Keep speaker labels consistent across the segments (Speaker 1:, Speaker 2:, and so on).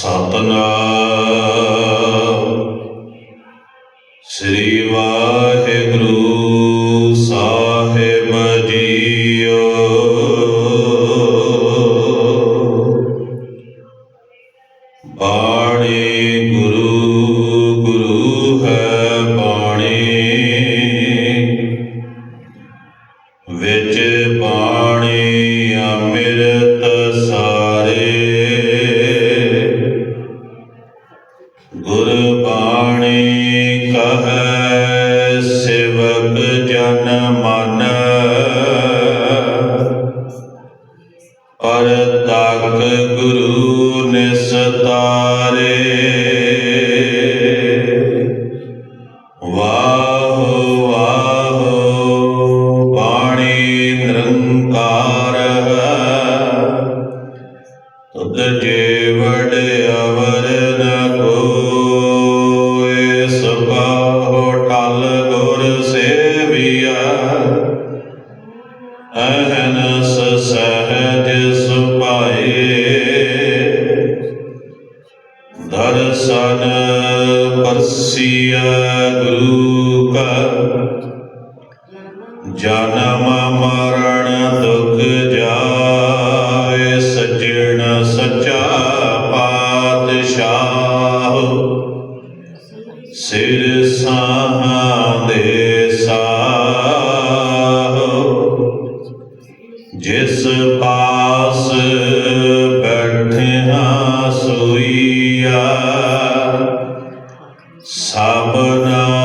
Speaker 1: ਸਤਨਾਮ। ਸ੍ਰੀ ਵਾਹਿਗੁਰੂ ਬਾਣੀ ਕਹੈ, ਸੇਵਕ ਜਨ ਮਨ। ਪਰ ਤਕ ਗੁਰੂ ਨਿਸਤਾਰੇ। ਵਾਹ, ਵਾਹੋ, ਬਾਣੀ ਨਿਰੰਕਾਰ ਤੁਧ ਜੀਵੜ ਦਰਸ਼ਨ ਪਰਸੀਆ ਗੁਰੂ ਕਾ ਜਨਮ ਮਰਨ ਦੁਖ ਜਾਏ ਸਜਣ ਸਚਾ ਪਾਤਸ਼ਾਹ। ਸਿਰ ਸਾਹਾਂ ਦੇ ਸਾਹ। ਜਿਸ ਪਾ Oh no.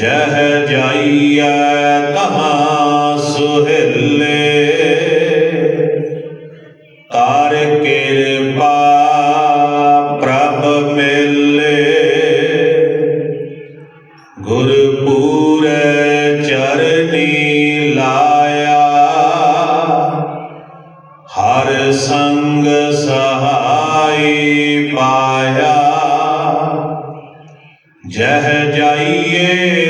Speaker 1: ਜਹ ਜਾਈਐ ਤਹਾਂ ਸੁਹਿਲੇ ਤਾਰ ਕਿਰਪਾ ਪ੍ਰਭ ਮਿਲੇ। ਗੁਰਪੂਰੈ ਚਰਨੀ ਲਾਇਆ। ਹਰ ਸੰਗ ਸਹਾਈ ਪਾਇਆ। ਜਹ ਜਾਈਏ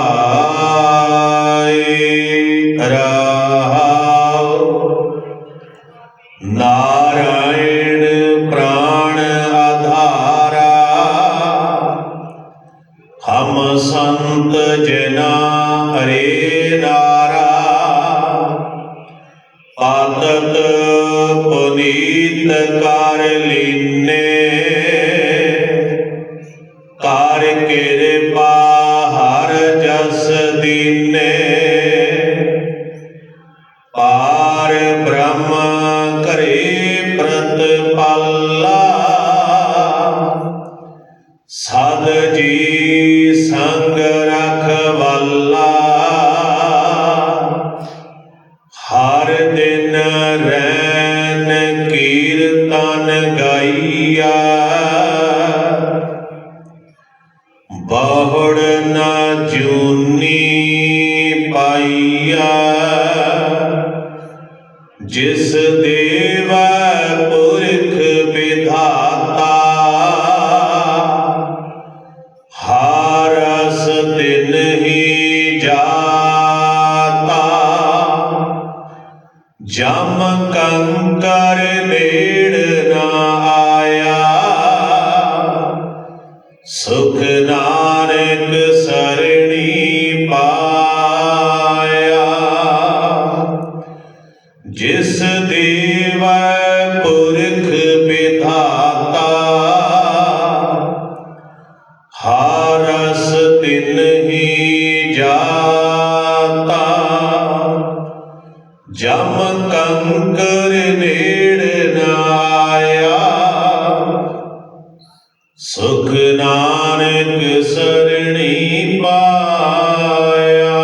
Speaker 1: સજના હરે નારા પાતત પુનીત કારલી ਬਹੁੜ ਨਾ ਜੂਨੀ ਪਾਈਆ। ਜਿਸ ਦੇਵਾ ਪੁਰਖ ਵਿਧਾਤਾ ਹਾਰਸ ਤਿਨ ਹੀ ਜਾਤਾ। ਜਮ ਕੰਕਰ ਨੇੜ ਨਾ ਆਇਆ, ਸੁਖ ਨਾਨਕ ਹਾਰਸ ਤਿਨ ਹੀ ਜਾਤਾ। ਜਮ ਕੰਕਰ ਨੇੜ ਨਾਇਆ ਸੁਖ ਨਾਨਕ ਸਰਣੀ ਪਾਇਆ।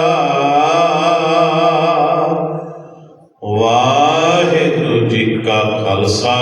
Speaker 1: ਵਾਹਿਗੁਰੂ ਜੀ ਕਾ ਖਾਲਸਾ।